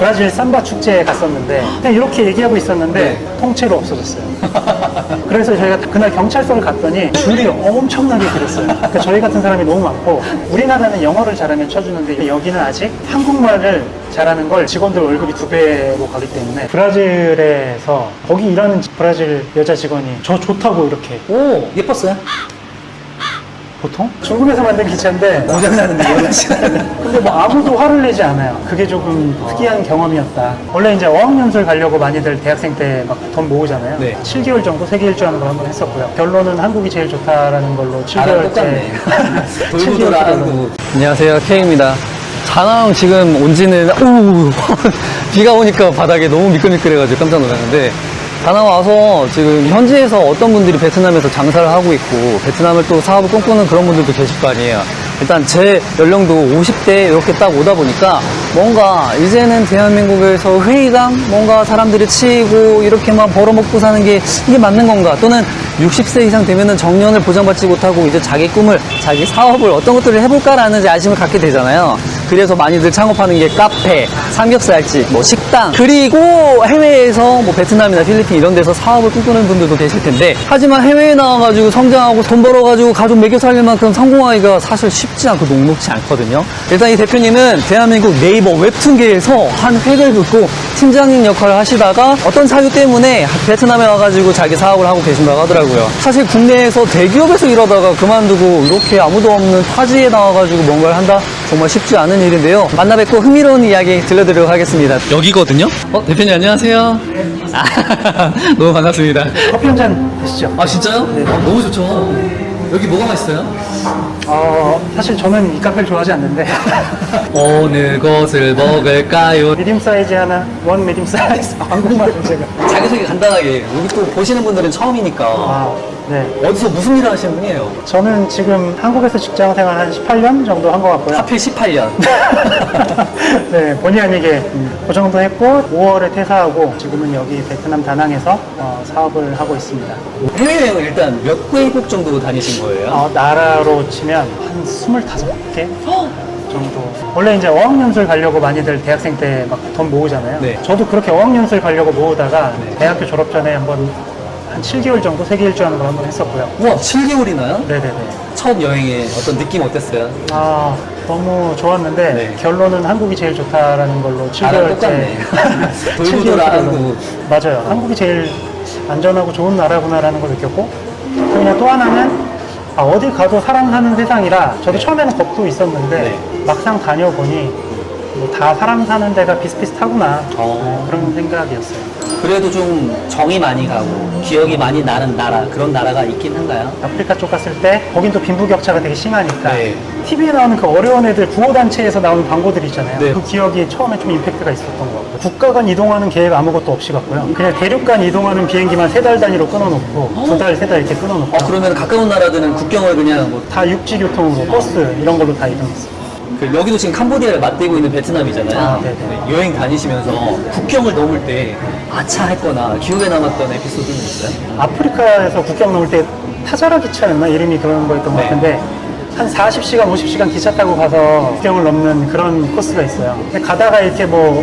브라질 삼바 축제에 갔었는데 그냥 이렇게 얘기하고 있었는데 네. 통째로 없어졌어요. 그래서 저희가 그날 경찰서를 갔더니 줄이 엄청나게 길었어요. 그러니까 저희 같은 사람이 너무 많고 우리나라는 영어를 잘하면 쳐주는데 여기는 아직 한국말을 잘하는 걸 직원들 월급이 두 배로 가기 때문에 브라질에서 거기 일하는 브라질 여자 직원이 저 좋다고 이렇게 오, 예뻤어요? 보통 중국에서 만든 기차인데 고장나는데. 근데 뭐 아무도 화를 내지 않아요. 그게 조금 특이한 경험이었다. 원래 이제 어학연수를 가려고 많이들 대학생 때 막 돈 모으잖아요. 네. 7개월 정도 세계 일주하는 걸 한번 했었고요. 결론은 한국이 제일 좋다라는 걸로 나랑 7개월째 똑같네. 돌고 돌아 한국. 안녕하세요, K입니다. 자나움 지금 온 지는, 오 비가 오니까 바닥에 너무 미끌미끌해가지고 깜짝 놀랐는데, 다낭 와서 지금 현지에서 어떤 분들이 베트남에서 장사를 하고 있고, 베트남을 또 사업을 꿈꾸는 그런 분들도 계실 거 아니에요. 일단 제 연령도 50대 이렇게 딱 오다 보니까 뭔가 이제는 대한민국에서 회의감, 뭔가 사람들이 치이고 이렇게만 벌어먹고 사는 게 이게 맞는 건가? 또는 60세 이상 되면은 정년을 보장받지 못하고 이제 자기 꿈을, 자기 사업을 어떤 것들을 해볼까라는 아쉬움을 갖게 되잖아요. 그래서 많이들 창업하는 게 카페, 삼겹살집, 뭐 식당, 그리고 해외에서 뭐 베트남이나 필리핀 이런 데서 사업을 꿈꾸는 분들도 계실 텐데, 하지만 해외에 나와가지고 성장하고 돈 벌어가지고 가족 먹여 살릴 만큼 성공하기가 사실 쉽지 않고 녹록지 않거든요. 일단 이 대표님은 대한민국 네이버 웹툰계에서 한 획을 긋고 팀장님 역할을 하시다가 어떤 사유 때문에 베트남에 와가지고 자기 사업을 하고 계신다고 하더라고요. 사실 국내에서 대기업에서 일하다가 그만두고 이렇게 아무도 없는 타지에 나와가지고 뭔가를 한다 정말 쉽지 않은 일인데요. 만나 뵙고 흥미로운 이야기 들려드리도록 하겠습니다. 여기거든요. 어 대표님 안녕하세요. 아, 너무 반갑습니다. 커피 한 잔 드시죠. 아 진짜요? 어, 너무 좋죠. 여기 뭐가 맛있어요? 어, 사실 저는 이 카페를 좋아하지 않는데. 어느 것을 먹을까요? 미디움 사이즈 하나, 원 미디움 사이즈. 한국말은 제가. 자기소개 간단하게. 여기 또 보시는 분들은 처음이니까. 아, 네. 어디서 무슨 일을 하시는 분이에요? 저는 지금 한국에서 직장 생활 한 18년 정도 한 것 같고요. 하필 18년 네, 본의 아니게 그 정도 했고 5월에 퇴사하고 지금은 여기 베트남 다낭에서 어, 사업을 하고 있습니다. 해외여행 일단 몇 개국 정도 다니신 거예요? 어, 나라로 치면 한 25개 정도. 원래 이제 어학연수를 가려고 많이들 대학생 때 막 돈 모으잖아요. 네. 저도 그렇게 어학연수를 가려고 모으다가 네. 대학교 졸업 전에 한번 한 7개월 정도 세계 일주하는 걸 한번 했었고요. 우와 7개월이나요? 네네네. 첫 여행의 어떤 느낌 어땠어요? 아, 너무 좋았는데 네. 결론은 한국이 제일 좋다라는 걸로 나랑 7개월째 똑같네. 돌고 돌아 한국. 맞아요. 한국이 제일 안전하고 좋은 나라구나라는 걸 느꼈고 그냥 또 하나는 아, 어디 가도 사람 사는 세상이라 저도 처음에는 겁도 있었는데 네. 막상 다녀보니 뭐 다 사람 사는 데가 비슷비슷하구나 어. 네, 그런 생각이었어요. 그래도 좀 정이 많이 가고 기억이 많이 나는 나라 그런 나라가 있긴 한가요? 아프리카 쪽 갔을 때 거긴 또 빈부격차가 되게 심하니까 네. TV에 나오는 그 어려운 애들 구호단체에서 나오는 광고들 있잖아요. 네. 그 기억이 처음에 좀 임팩트가 있었던 것 같고 국가 간 이동하는 계획 아무것도 없이 갔고요. 그냥 대륙 간 이동하는 비행기만 세 달 단위로 끊어놓고 두 달, 세 달 이렇게 끊어놓고 어 그러면 가까운 나라들은 국경을 그냥 뭐 다 육지 교통으로 버스 이런 걸로 다 이동했어요. 그 여기도 지금 캄보디아를 맞대고 있는 베트남이잖아요. 아, 네네. 네, 여행 다니시면서 국경을 넘을 때 아차 했거나 기억에 남았던 에피소드는 있어요? 아프리카에서 국경 넘을 때 타자라 기차였나 이름이 그런 거였던 것 네. 같은데 한 40시간, 50시간 기차 타고 가서 국경을 넘는 그런 코스가 있어요. 근데 가다가 이렇게 뭐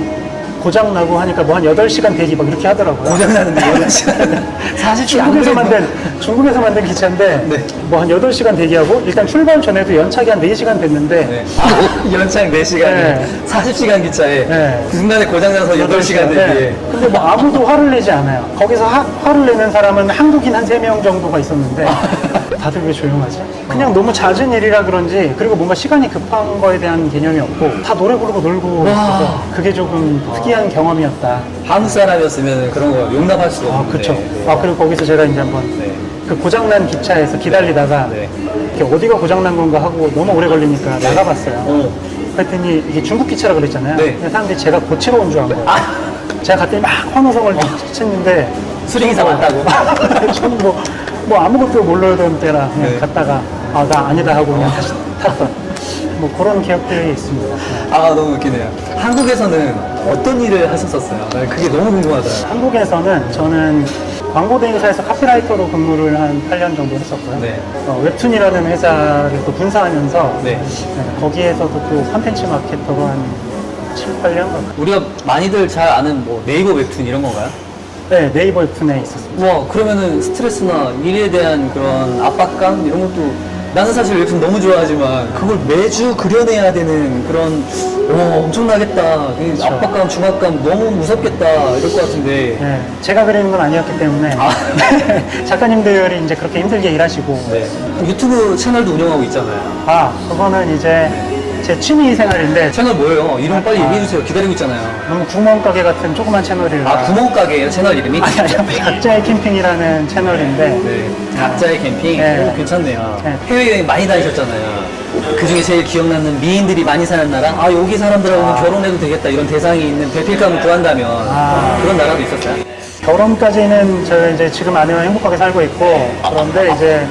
고장 나고 하니까 뭐 한 8시간 대기 막 이렇게 하더라고요. 고장나는데 이런 시간. 사실 중국에서 만든 중국에서 만든 기차인데 네. 뭐 한 8시간 대기하고 일단 출발 전에도 연착이 한 4시간 됐는데 네. 아, 연착 4시간에 네. 40시간 기차에 네. 그 순간에 고장나서 8시간 대기에 네. 근데 뭐 아무도 화를 내지 않아요. 거기서 화, 화를 내는 사람은 한국인 한 3명 정도가 있었는데 다들 왜 조용하지? 그냥 너무 잦은 일이라 그런지 그리고 뭔가 시간이 급한 거에 대한 개념이 없고 다 노래 부르고 놀고 그게 조금 특이한 경험이었다. 한국 사람이었으면 그런 거 용납할 수가 아, 없는데 그쵸. 네. 아, 그리고 거기서 제가 이제 한번 네. 그 고장난 기차에서 기다리다가 네. 이렇게 어디가 고장난 건가 하고 너무 오래 걸리니까 나가봤어요. 어. 그랬더니 이게 중국 기차라 그랬잖아요. 네. 근데 사람들이 제가 고치러 온 줄 안 거예요. 아. 제가 갔더니 막 환호성을 쳤는데 수리기사 맞다고? 저는 뭐, 뭐 아무것도 모르던 때라 그냥 네. 갔다가 아 나 아니다 하고 그냥 다시 탔던 뭐 그런 기억들이 있습니다. 아 너무 웃기네요. 한국에서는 어떤 일을 하셨었어요? 나 그게 너무 궁금하더라고요. 한국에서는 저는 광고 대행사에서 카피라이터로 근무를 한 8년 정도 했었고요. 네. 어, 웹툰이라는 회사를 또 분사하면서 네. 네, 거기에서도 또 컨텐츠 마케터로 한 7, 8년? 우리가 많이들 잘 아는 뭐 네이버 웹툰 이런 건가요? 네, 네이버 웹툰에 있었습니다. 와 그러면은 스트레스나 일에 대한 그런 압박감 이런 것도 나는 사실 웹툰 너무 좋아하지만 그걸 매주 그려내야 되는 그런 와 엄청나겠다. 이 압박감 중압감 너무 무섭겠다. 이럴 것 같은데. 네, 제가 그리는 건 아니었기 때문에. 아. 작가님들이 이제 그렇게 힘들게 일하시고. 네. 유튜브 채널도 운영하고 있잖아요. 아 그거는 이제 제 취미 생활인데 채널 뭐예요? 이름 빨리 얘기해 주세요 기다리고 있잖아요 너무 구멍가게 같은 조그만 채널이라 아 구멍가게예요 채널 이름이? 아니 아니 각자의 캠핑이라는 채널인데 네, 각자의 캠핑 네. 오, 괜찮네요. 네. 해외여행 많이 다니셨잖아요. 그 중에 제일 기억나는 미인들이 많이 사는 나라? 아, 여기 사람들하고 결혼해도 되겠다. 이런 대상이 있는 배필감을 구한다면 아. 그런 나라도 있었어요? 결혼까지는 저 이제 지금 아내와 행복하게 살고 있고 그런데 이제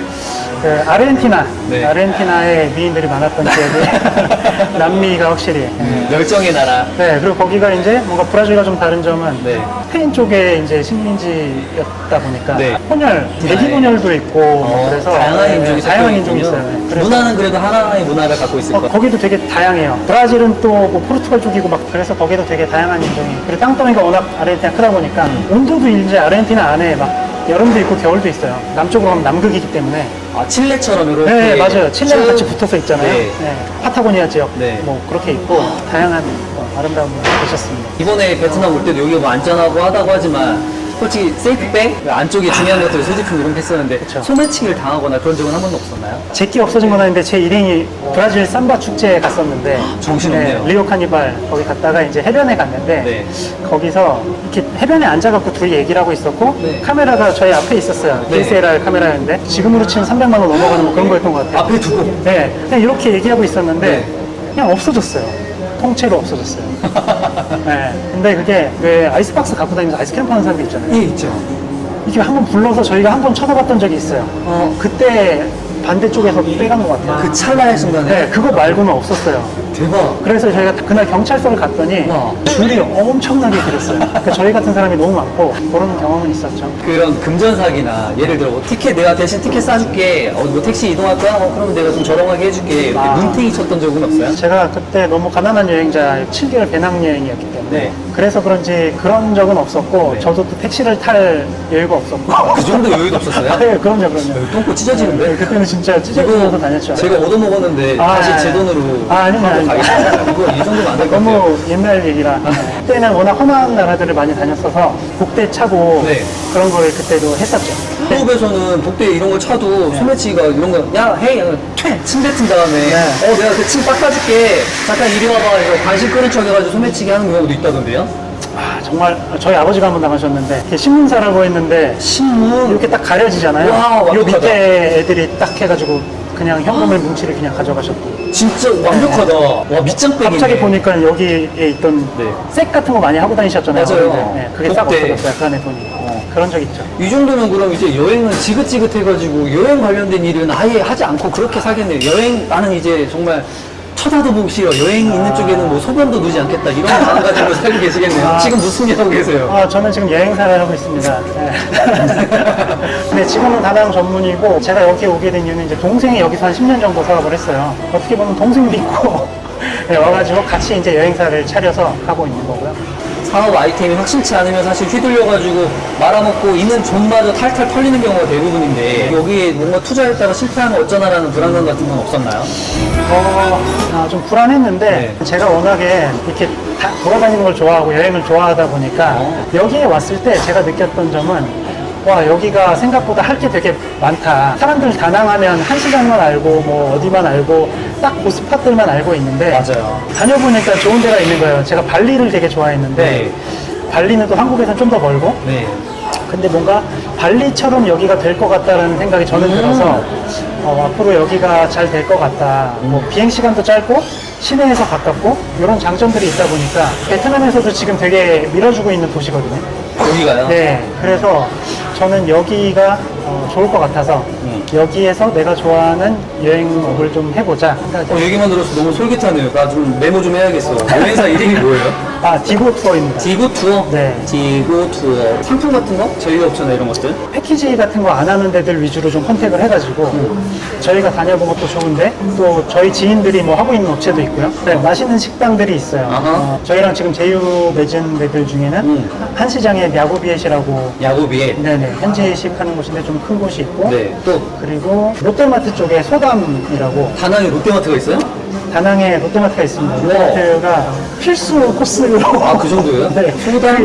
그 아르헨티나 네. 아르헨티나에 미인들이 많았던 기억이 남미가 확실히 예. 열정의 나라. 네 그리고 거기가 이제 뭔가 브라질과 좀 다른 점은 네. 스페인 쪽에 이제 식민지였다 보니까 네. 혼혈 대기 혼혈도 있고 뭐 어, 그래서 다양한 네, 인종이 다양한 섞여 인종이 있군요. 있어요. 네. 그래서 문화는 그래도 하나의 문화를 갖고 있을 어, 것 같아요. 거기도 되게 다양해요. 브라질은 또 뭐 포르투갈 쪽이고 막 그래서 거기도 되게 다양한 인종이. 그리고 땅덩이가 워낙 아르헨티나 크다 보니까 음. 온도도 이제 아르헨티나 안에 막 여름도 있고 겨울도 있어요. 남쪽으로 가면 남극이기 때문에. 아, 칠레처럼 이렇게. 네, 맞아요. 칠레랑 쭉- 같이 붙어서 있잖아요. 네. 네. 파타고니아 지역. 네. 뭐 그렇게 있고 다양한 어, 아름다운 분이 계셨습니다. 이번에 베트남 올 때도 여기가 뭐 안전하고 하다고 하지만 솔직히 세이프백 안쪽에 중요한 것들 소지품 이런 거 했었는데 그쵸. 소매치기를 당하거나 그런 적은 한 번도 없었나요? 제끼 없어진 건 아닌데 제 일행이 브라질 삼바 축제에 갔었는데 정신없네요. 네, 리오 카니발 거기 갔다가 이제 해변에 갔는데 네. 거기서 이렇게 해변에 앉아갖고 둘이 얘기를 하고 있었고 네. 카메라가 저희 앞에 있었어요 네. DSLR 카메라였는데 지금으로 치면 300만 원 넘어가는 뭐 그런 거였던 것 같아요 앞에 두고. 네 그냥 이렇게 얘기하고 있었는데 네. 그냥 없어졌어요 통째로 없어졌어요 네 근데 그게 왜 아이스박스 갖고 다니면서 아이스크림 파는 사람들 있잖아요 예, 있죠. 이렇게 한번 불러서 저희가 한 번 쳐다봤던 적이 있어요 어. 그때 반대쪽에서 빼간 것 같아요 그 찰나의 순간에 네, 그거 말고는 없었어요. 대박. 그래서 저희가 그날 경찰서를 갔더니 와. 줄이 엄청나게 길었어요. 그러니까 저희 같은 사람이 너무 많고 그런 경험은 있었죠. 그런 금전 사기나 예를 들어 뭐 티켓 내가 대신 티켓 싸줄게. 어, 뭐 택시 이동할 거야? 어, 그럼 내가 좀 저렴하게 해줄게. 이렇게 아. 눈탱이 쳤던 적은 없어요? 제가 그때 너무 가난한 여행자 7개월 배낭 여행이었기 때문에 네. 그래서 그런지 그런 적은 없었고 네. 저도 또 택시를 탈 여유가 없었고 그 정도 여유도 없었어요? 아, 예, 그럼요, 그럼요. 똥꼬 찢어지는데? 네, 그때는 진짜 찢어지면서 다녔죠. 제가 얻어먹었는데 아, 다시 아, 제 돈으로 아, 아닙니다. 가겠습니다. 이거 이 정도면 안될것 같아요. 너무 옛날 얘기라 그때는 워낙 험한 나라들을 많이 다녔어서 복대 차고 네. 그런 걸 그때도 했었죠. 유럽에서는 복대 이런 거 차도 소매치기가 이런 거, 야, 헤이, 침 뱉은 다음에, 네. 어, 내가 그 침 닦아줄게. 잠깐 이리 와봐. 이거 관심 끄는 척 해가지고 소매치기 하는 경우도 있다던데요? 아, 정말 저희 아버지가 한 번 당하셨는데 이렇게 신문사라고 했는데 신문. 이렇게 딱 가려지잖아요. 와, 요 완벽하다. 밑에 애들이 딱 해가지고 그냥 현금을 뭉치를 그냥 가져가셨고 진짜 완벽하다. 와, 밑장빼기. 갑자기 보니까 여기에 있던 네. 색 같은 거 많이 하고 다니셨잖아요. 맞아요. 어른들. 네, 그게 싹 복대. 없어졌어요. 그 안에 돈이. 어, 그런 적 있죠. 이 정도면 그럼 이제 여행은 지긋지긋해가지고 여행 관련된 일은 아예 하지 않고 그렇게 살겠네요. 여행, 나는 이제 정말 쳐다도 보기 싫어. 여행 있는 쪽에는 뭐 소변도 누지 않겠다. 이런 마음 가지고 살고 계시겠네요. 아. 지금 무슨 일 하고 계세요? 아, 저는 지금 여행사를 하고 있습니다. 네. 근데 지금은 다낭 전문이고 제가 여기 오게 된 이유는 이제 동생이 여기서 한 10년 정도 사업을 했어요. 어떻게 보면 동생도 있고 네, 와가지고 같이 이제 여행사를 차려서 하고 있는 거고요. 사업 아이템이 확실치 않으면 사실 휘둘려가지고 말아먹고 있는 돈마저 탈탈 털리는 경우가 대부분인데 여기에 뭔가 투자했다가 실패하면 어쩌나라는 불안감 같은 건 없었나요? 어, 아, 좀 불안했는데 네. 제가 워낙에 이렇게 다 돌아다니는 걸 좋아하고 여행을 좋아하다 보니까 어. 여기에 왔을 때 제가 느꼈던 점은 와 여기가 생각보다 할 게 되게 많다. 사람들 다낭하면 한 시간만 알고 뭐 어디만 알고 딱 그 스팟들만 알고 있는데 맞아요. 다녀보니까 좋은 데가 있는 거예요. 제가 발리를 되게 좋아했는데 네. 발리는 또 한국에서는 좀더 멀고 네. 근데 뭔가 발리처럼 여기가 될 것 같다라는 생각이 저는 음. 들어서 어, 앞으로 여기가 잘 될 것 같다. 뭐 비행 시간도 짧고 시내에서 가깝고 이런 장점들이 있다 보니까 베트남에서도 지금 되게 밀어주고 있는 도시거든요. 여기가요? 네, 그래서 저는 여기가 어, 좋을 것 같아서 음. 여기에서 내가 좋아하는 여행업을 좀 해보자. 그러니까 어, 얘기만 들어서 너무 솔깃하네요. 나 좀 메모 좀 해야겠어. 여행사 이름이 뭐예요? 아 디고 투어입니다. 디고 투어? 네. 디고 투어. 상품 같은 거? 저희업체나 이런 것들? 패키지 같은 거 안 하는 데들 위주로 좀 컨택을 해가지고 저희가 다녀본 것도 좋은데 또 저희 지인들이 뭐 하고 있는 업체도 있고요. 네, 맛있는 식당들이 있어요. 아하. 어, 저희랑 지금 제휴 맺은 데들 중에는 음. 한시장에 야구비엣이라고 야구비에. 네네 현지식 하는 곳인데 좀큰 곳이 있고 네. 또, 그리고 롯데마트 쪽에 소담이라고 다낭에 롯데마트가 있어요? 다낭에 롯데마트가 있습니다. 롯데마트가 필수 코스로 아, 그 정도예요? 네. 소담?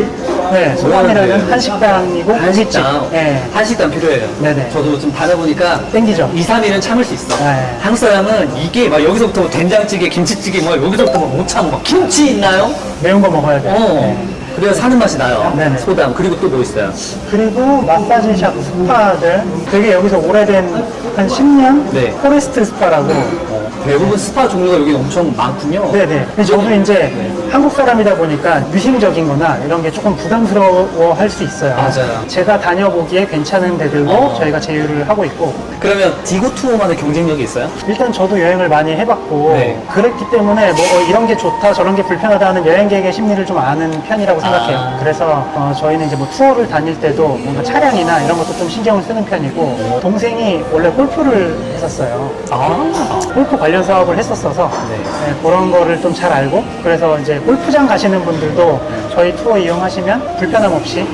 네, 소담이라는 뭐하는데요? 한식당이고 한식당. 네. 한식당 필요해요. 네네. 저도 좀 다녀보니까 땡기죠. 2, 3일은 참을 수 있어. 네. 한국 사람은 이게 막 여기서부터 뭐 된장찌개, 김치찌개, 막 여기서부터 막 못 참고 막 김치 있나요? 매운 거 먹어야 돼요. 어. 네. 그래야 사는 맛이 나요. 네네. 소담. 그리고 또 뭐 있어요? 그리고 마사지샵 스파들 되게 여기서 오래된 한 10년 네. 포레스트 스파라고 어, 대부분 스파 종류가 여기 엄청 많군요. 네네 근데 저도 이제 한국 사람이다 보니까 미심적인 거나 이런 게 조금 부담스러워 할 수 있어요 맞아요. 제가 다녀보기에 괜찮은 데들로 어. 저희가 제휴를 하고 있고 그러면 디고 투어만의 경쟁력이 있어요? 일단 저도 여행을 많이 해봤고 네. 그랬기 때문에 뭐 어, 이런 게 좋다 저런 게 불편하다 하는 여행객의 심리를 좀 아는 편이라고 생각해요 아. 그래서 어, 저희는 이제 뭐 투어를 다닐 때도 뭔가 차량이나 이런 것도 좀 신경을 쓰는 편이고 동생이 원래 골프를 했었어요 아. 골프 관련 사업을 했었어서 네. 네, 그런 거를 좀 잘 알고 그래서 이제 골프장 가시는 분들도 저희 투어 이용하시면 불편함 없이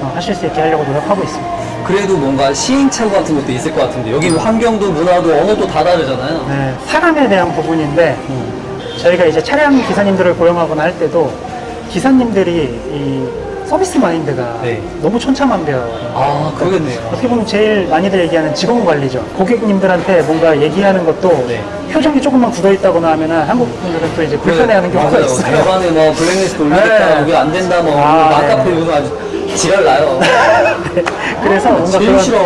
어, 하실 수 있게 하려고 노력하고 있습니다. 그래도 뭔가 시행착오 같은 것도 있을 것 같은데 여기 환경도 문화도 언어도 다 다르잖아요. 네, 사람에 대한 부분인데 저희가 이제 차량 기사님들을 고용하거나 할 때도 기사님들이 이 서비스 마인드가 네. 너무 천차만별. 아 그러겠네요. 어떻게 보면 제일 많이들 얘기하는 직원 관리죠. 고객님들한테 뭔가 얘기하는 것도 네. 표정이 조금만 굳어 있다거나 하면은 한국 분들은 또 이제 불편해하는 경우가 맞아요. 있어요. 대반에 뭐 블랙리스트 올리겠다, 네. 여기 안 된다, 뭐 아, 마카페 네. 요즘 아주 지랄 나요. 그래서 뭔가 제일 그런 싫어.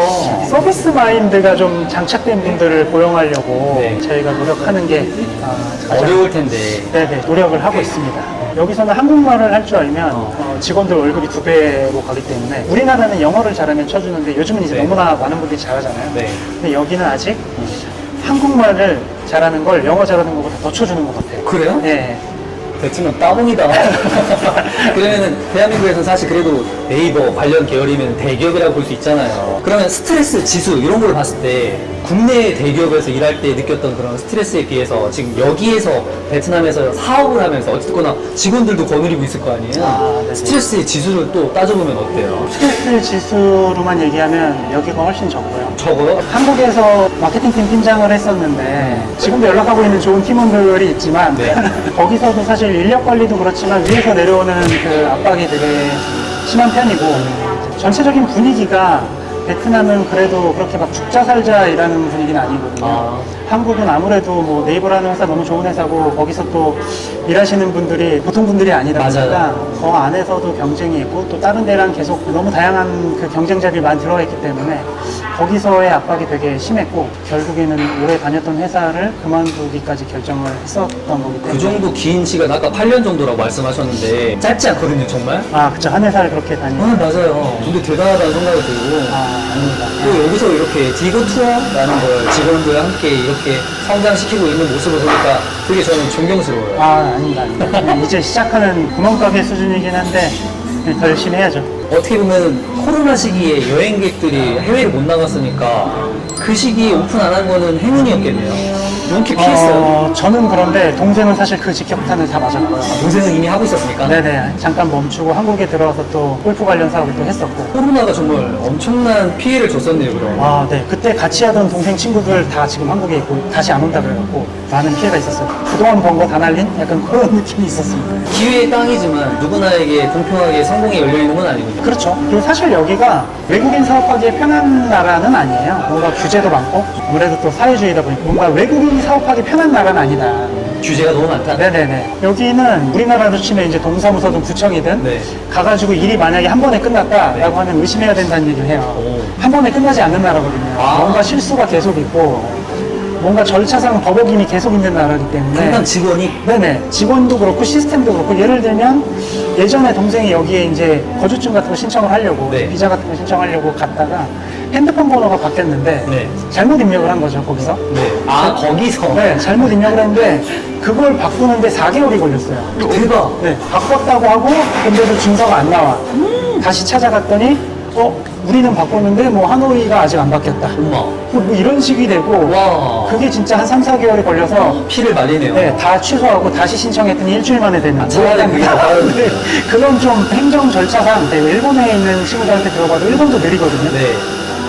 서비스 마인드가 좀 장착된 분들을 고용하려고 네. 저희가 노력하는 게 아, 가장 어려울 텐데. 네네, 노력을 하고 있습니다. 여기서는 한국말을 할 줄 알면 어, 직원들 월급이 두 배로 가기 때문에 우리나라는 영어를 잘하면 쳐주는데 요즘은 이제 네. 너무나 많은 분들이 잘하잖아요. 네. 근데 여기는 아직 한국말을 잘하는 걸 영어 잘하는 것보다 더 쳐주는 것 같아요. 그래요? 네. 대충은 따봉이다. 그러면은 대한민국에서 사실 그래도 네이버 관련 계열이면 대기업이라고 볼 수 있잖아요. 그러면 스트레스 지수 이런 걸 봤을 때 국내 대기업에서 일할 때 느꼈던 그런 스트레스에 비해서 지금 여기에서 베트남에서 사업을 하면서 어쨌거나 직원들도 거느리고 있을 거 아니에요? 아, 네네. 스트레스의 지수를 또 따져보면 어때요? 스트레스 지수로만 얘기하면 여기가 훨씬 적고요. 적어요? 한국에서 마케팅팀 팀장을 했었는데 지금도 연락하고 있는 좋은 팀원들이 있지만 네. 거기서도 사실 인력 관리도 그렇지만 위에서 내려오는 그 압박이 되게 심한 편이고 전체적인 분위기가 베트남은 그래도 그렇게 막 죽자 살자 이라는 분위기는 아니거든요. 아. 한국은 아무래도 뭐 네이버라는 회사 너무 좋은 회사고 거기서 또 일하시는 분들이 보통 분들이 아니다 보니까. 그 안에서도 경쟁이 있고 또 다른 데랑 계속 너무 다양한 그 경쟁자들이 많이 들어와 있기 때문에 거기서의 압박이 되게 심했고 결국에는 오래 다녔던 회사를 그만두기까지 결정을 했었던 거기 때문에 그 정도 긴 시간, 아까 8년 정도라고 말씀하셨는데 짧지 않거든요, 정말? 아 그쵸 한 회사를 그렇게 다니 아, 맞아요. 근데 대단하다는 생각이 들고. 아 아닙니다 또 여기서 이렇게 디고 투어라는 걸 직원들과 함께 이렇게 성장시키고 있는 모습을 보니까 되게 저는 존경스러워요. 아 아닙니다, 아닙니다. 이제 시작하는 구멍가게 수준이긴 한데 네, 더 열심히 해야죠 어떻게 보면 코로나 시기에 여행객들이 해외를 못 나갔으니까 그 시기에 오픈 안 한 거는 행운이었겠네요. 이렇게 피했어요. 어, 저는 그런데 동생은 사실 그 직격탄을 다 맞았고요 동생은 이미 하고 있었으니까. 네네 잠깐 멈추고 한국에 들어와서 또 골프 관련 사업을 또 했었고 코로나가 정말 엄청난 피해를 줬었네요, 그럼. 아, 네. 그때 같이 하던 동생 친구들 다 지금 한국에 있고 다시 안 온다 그래갖고 많은 피해가 있었어요. 그동안 번 거 다 날린 약간 그런 느낌이 있었습니다. 기회의 땅이지만 누구나에게 공평하게 성공이 열려있는 건 아니거든요. 그렇죠. 그리고 사실 여기가 외국인 사업하기에 편한 나라는 아니에요. 뭔가 규제도 많고 아무래도 또 사회주의다 보니까 뭔가 외국인 사업하기 편한 나라는 아니다. 규제가 너무 많다. 네네네. 여기는 우리나라로 치면 이제 동사무소든 구청이든 네. 가가지고 일이 만약에 한 번에 끝났다라고 하면 의심해야 된다는 얘기를 해요. 오. 한 번에 끝나지 않는 나라거든요. 아. 뭔가 실수가 계속 있고 뭔가 절차상 버벅임이 계속 있는 나라이기 때문에 항상 직원이 네네 직원도 그렇고 시스템도 그렇고 예를 들면 예전에 동생이 여기에 이제 거주증 같은 거 신청을 하려고 네. 비자 같은 거 신청하려고 갔다가 핸드폰 번호가 바뀌었는데 네. 잘못 입력을 한 거죠 거기서. 네. 아, 거기서? 네, 잘못 입력을 했는데 그걸 바꾸는데 4개월이 걸렸어요. 대박. 네, 바꿨다고 하고 근데도 증서가 안 나와. 다시 찾아갔더니 어 우리는 바꿨는데 뭐 하노이가 아직 안 바뀌었다. 엄마. 뭐 이런 식이 되고 와. 그게 진짜 한 3, 4개월이 걸려서 피를 말리네요. 네, 다 취소하고 다시 신청했더니 일주일 만에 되는. 아, 차라리 그게 더 빠른데. 네, 그런 좀 행정 절차상 네, 일본에 있는 친구들한테 들어봐도 일본도 느리거든요. 네.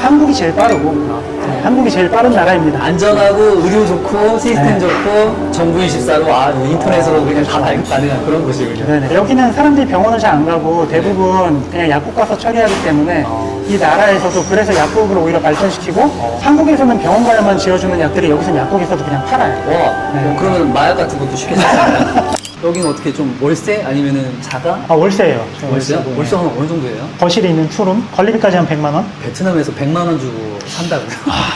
한국이 제일 빠르고 네, 한국이 제일 빠른 나라입니다. 안전하고 의료 좋고 시스템 네. 좋고 정부 24로 아 인터넷으로 그냥 다 발급 가능한 그런 곳이군요. 네네. 여기는 사람들이 병원을 잘 안 가고 대부분 그냥 약국 가서 처리하기 때문에 어. 이 나라에서도 그래서 약국을 오히려 발전시키고 어. 한국에서는 병원 가야만 지어주는 약들이 여기서는 약국에서도 그냥 팔아요. 와, 네. 뭐 그러면 마약 같은 것도 쉽게 샀어요. 여기는 어떻게 좀 월세 아니면은 자가? 아 월세예요. 저 월세요? 월세고, 월세 네. 한 어느 정도예요? 거실에 있는 투룸 관리비까지 한 100만 원? 베트남에서 100만 원 주고 산다고요?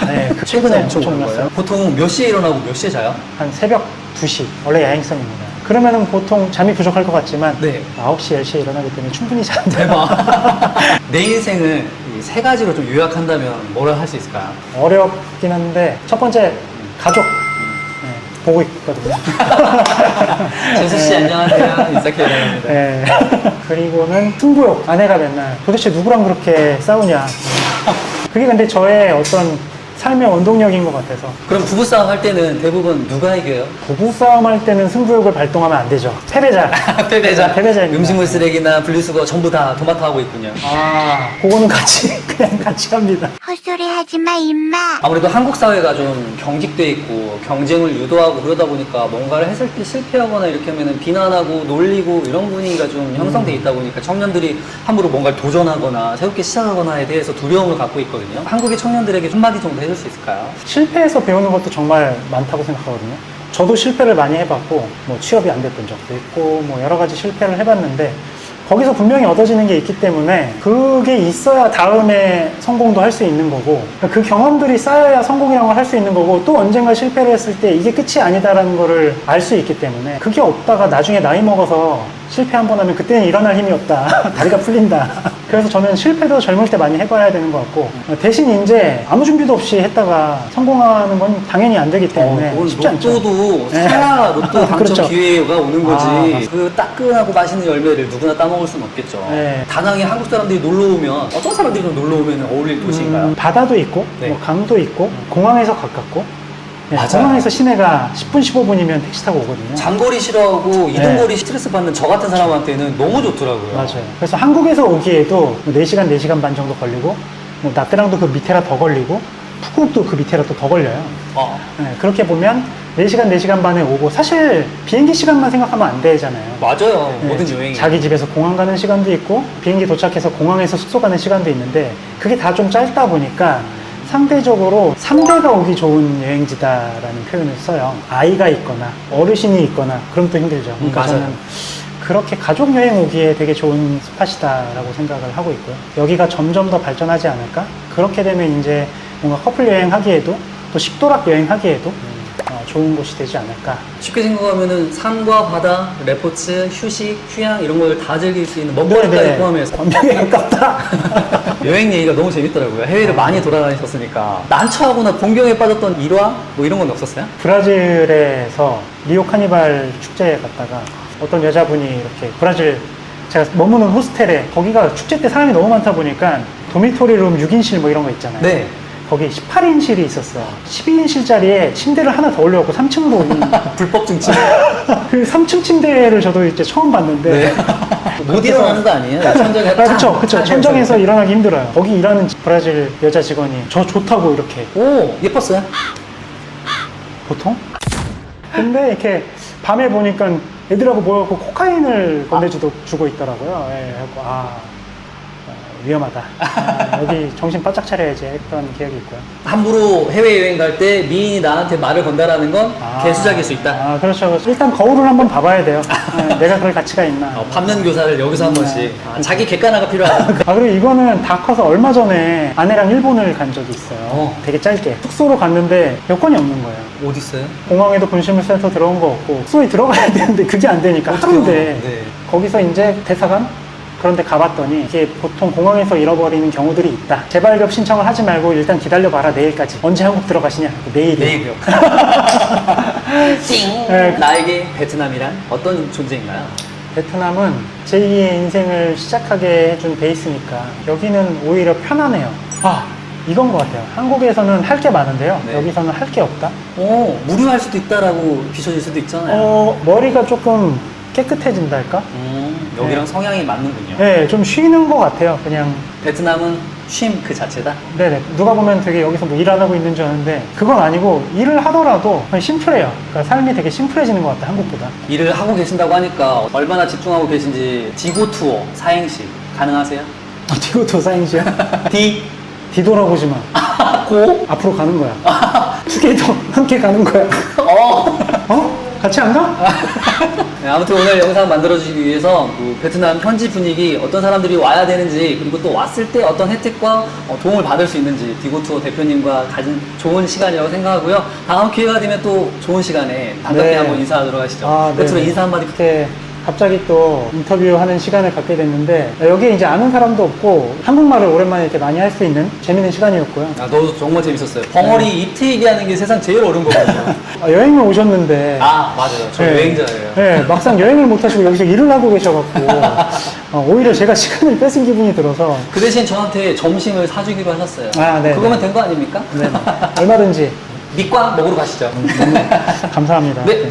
네, 그 최근에 엄청 오른 올랐어요. 거예요? 보통 몇 시에 일어나고 몇 시에 자요? 한 새벽 2시 원래 야행성입니다. 그러면은 보통 잠이 부족할 것 같지만 네. 9시, 10시에 일어나기 때문에 충분히 잔다. 대박. 내 인생을 이세 가지로 좀 요약한다면 뭐를 할수 있을까요? 어렵긴 한데 첫 번째 가족 네, 보고 있거든요. 재수 씨 안녕하세요. 인사케이입니다. 네. 그리고는 승부욕. 아내가 맨날 도대체 누구랑 그렇게 싸우냐. 그게 근데 저의 어떤 삶의 원동력인 것 같아서 그럼 부부싸움 할 때는 대부분 누가 이겨요? 부부 싸움 할 때는 승부욕을 발동하면 안 되죠. 패배자. 패배자. 패배자입니다. 음식물 쓰레기나 분리수거 전부 다 도맡아 하고 있군요. 아, 그거는 같이 그냥 같이 합니다. 헛소리 하지 마, 임마. 아무래도 한국 사회가 좀 경직돼 있고 경쟁을 유도하고 그러다 보니까 뭔가를 했을 때 실패하거나 이렇게 하면 비난하고 놀리고 이런 분위기가 좀 형성돼 있다 보니까 청년들이 함부로 뭔가를 도전하거나 새롭게 시작하거나에 대해서 두려움을 갖고 있거든요. 한국의 청년들에게 한마디 정도 해줄 수 있을까요? 실패해서 배우는 것도 정말 많다고 생각하거든요. 저도 실패를 많이 해봤고, 뭐 취업이 안 됐던 적도 있고, 뭐 여러 가지 실패를 해봤는데, 거기서 분명히 얻어지는 게 있기 때문에 그게 있어야 다음에 성공도 할 수 있는 거고 그 경험들이 쌓여야 성공이라는 걸 할 수 있는 거고 또 언젠가 실패를 했을 때 이게 끝이 아니다라는 거를 알 수 있기 때문에 그게 없다가 나중에 나이 먹어서 실패 한 번 하면 그때는 일어날 힘이 없다 다리가 풀린다 그래서 저는 실패도 젊을 때 많이 해봐야 되는 것 같고 대신 이제 아무 준비도 없이 했다가 성공하는 건 당연히 안 되기 때문에 그건 쉽지 않죠 로또도 네. 사야 로또 당첨 그렇죠. 기회가 오는 거지. 아. 그 따끈하고 맛있는 열매를 누구나 따먹을 수는 없겠죠. 네. 다낭에 한국 사람들이 놀러 오면 어떤 사람들이 좀 놀러 오면 어울릴 도시인가요? 음, 바다도 있고 네. 뭐 강도 있고 공항에서 가깝고 네, 맞아요. 공항에서 시내가 10분 15분이면 택시 타고 오거든요. 장거리 싫어하고 이동거리 스트레스 받는 저 같은 사람한테는 너무 좋더라고요. 네. 맞아요. 그래서 한국에서 오기에도 4시간 4시간 반 정도 걸리고 뭐 나트랑도 그 밑에라 더 걸리고 푸꾸옥도 그 밑에라 또 더 걸려요. 어, 네, 그렇게 보면 4시간 4시간 반에 오고 사실 비행기 시간만 생각하면 안 되잖아요. 맞아요. 네, 모든 여행이. 자기 집에서 공항 가는 시간도 있고 비행기 도착해서 공항에서 숙소 가는 시간도 있는데 그게 다 좀 짧다 보니까 상대적으로 3대가 오기 좋은 여행지다라는 표현을 써요. 아이가 있거나 어르신이 있거나 그럼 또 힘들죠. 그러니까 음, 맞아요. 저는 그렇게 가족 여행 오기에 되게 좋은 스팟이다라고 생각을 하고 있고요. 여기가 점점 더 발전하지 않을까? 그렇게 되면 이제 뭔가 커플 여행 하기에도 또 식도락 여행 하기에도 어, 좋은 곳이 되지 않을까 쉽게 생각하면은 산과 바다, 레포츠, 휴식, 휴양 이런 걸 다 즐길 수 있는 먹거리까지 네, 네. 포함해서 완벽히 가깝다. 여행 얘기가 너무 재밌더라고요. 해외를 많이 돌아다니셨으니까 난처하거나 공경에 빠졌던 일화 뭐 이런 건 없었어요? 브라질에서 리오 카니발 축제에 갔다가 어떤 여자분이 이렇게 브라질 제가 머무는 호스텔에 거기가 축제 때 사람이 너무 많다 보니까 도미토리 룸 6인실 뭐 이런 거 있잖아요. 네. 거기 18인실이 있었어요. 12인실 자리에 침대를 하나 더 올려갖고 3층으로 불법 증치. 그 3층 침대를 저도 이제 처음 봤는데 네. 못 일어나는 거 아니에요? 천정에 아, 그쵸, 그쵸. 천정에서 일어나기 힘들어요. 거기 일하는 브라질 여자 직원이 저 좋다고 이렇게 오 예뻤어요? 보통? 근데 이렇게 밤에 보니까 애들하고 모여갖고 코카인을 건네주도 주고 있더라고요. 예, 그래갖고 아 어, 위험하다. 아, 여기 정신 바짝 차려야지 했던 기억이 있고요. 함부로 해외여행 갈 때 미인이 나한테 말을 건다라는 건 개수작일 수 있다. 아 그렇죠. 일단 거울을 한번 봐봐야 돼요. 아, 내가 그럴 가치가 있나. 어, 밟는 교사를 여기서 한 번씩 아, 자기 객관화가 필요하다. 아 그리고 이거는 다 커서 얼마 전에 아내랑 일본을 간 적이 있어요. 어. 되게 짧게 숙소로 갔는데 여권이 없는 거예요. 어디 있어요? 공항에도 분실물센터 들어온 거 없고 숙소에 들어가야 되는데 그게 안 되니까? 하루인데 네. 거기서 이제 대사관 그런데 가봤더니 이게 보통 공항에서 잃어버리는 경우들이 있다. 재발급 신청을 하지 말고 일단 기다려봐라 내일까지. 언제 한국 들어가시냐? 내일이요. 내일이요. 찡! 네. 나에게 베트남이란 어떤 존재인가요? 베트남은 제2의 인생을 시작하게 해준 베이스니까 여기는 오히려 편안해요. 아, 이건 것 같아요. 한국에서는 할 게 많은데요. 네. 여기서는 할 게 없다. 오, 무료할 수도 있다라고 비춰질 수도 있잖아요. 어, 머리가 조금 깨끗해진달까? 음, 여기랑 네. 성향이 맞는군요. 네, 좀 쉬는 것 같아요. 그냥 베트남은 쉼 그 자체다? 네네. 누가 보면 되게 여기서 뭐 일 안 하고 있는 줄 아는데, 그건 아니고, 일을 하더라도 그냥 심플해요. 그러니까 삶이 되게 심플해지는 것 같아, 한국보다. 일을 하고 계신다고 하니까 얼마나 집중하고 계신지 디고 투어 사행시 가능하세요? 아, 디고토 사행시야? 디, 뒤돌아보지 마. 고, 앞으로 가는 거야. 투게더 함께 가는 거야. 어. 어? 같이 안 가? 네, 아무튼 오늘 영상 만들어주기 위해서 그 베트남 현지 분위기 어떤 사람들이 와야 되는지 그리고 또 왔을 때 어떤 혜택과 어, 도움을 받을 수 있는지 디고투어 대표님과 가진 좋은 시간이라고 생각하고요. 다음 기회가 되면 또 좋은 시간에 반갑게 네. 한번 인사하도록 하시죠. 아, 네. 끝으로 인사 한마디 이렇게 갑자기 또 인터뷰하는 시간을 갖게 됐는데 여기에 이제 아는 사람도 없고 한국말을 오랜만에 이렇게 많이 할 수 있는 재밌는 시간이었고요. 아, 너도 정말 재밌었어요. 벙어리 네. 이트 얘기하는 게 세상 제일 어려운 거거든요. 아, 여행을 오셨는데 아, 맞아요. 저 네. 여행자예요. 네, 막상 여행을 못 하시고 여기서 일을 하고 계셔갖고 어, 오히려 제가 시간을 뺏은 기분이 들어서 그 대신 저한테 점심을 사주기로 하셨어요. 아, 네, 그거면 네. 된거 아닙니까? 네, 얼마든지 밑광 먹으러 가시죠. 감사합니다. 네.